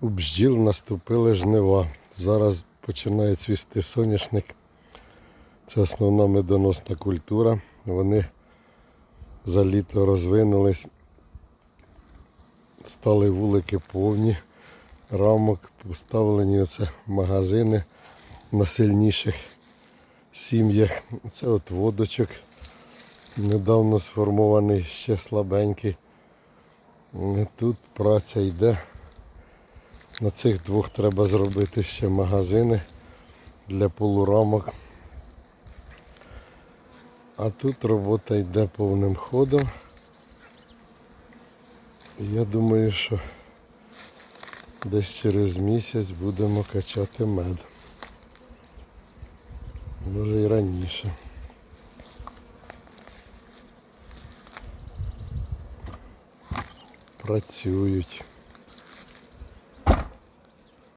У бджіл наступили жнива. Зараз починає цвісти соняшник. Це основна медоносна культура. Вони за літо розвинулись, стали вулики повні, рамок, поставлені оце магазини на сильніших сім'ях. Це от водочок. Недавно сформований, ще слабенький. Тут праця йде. На цих двох треба зробити ще магазини для полурамок. А тут робота йде повним ходом. Я думаю, що десь через місяць будемо качати мед. Може і раніше. Працюють.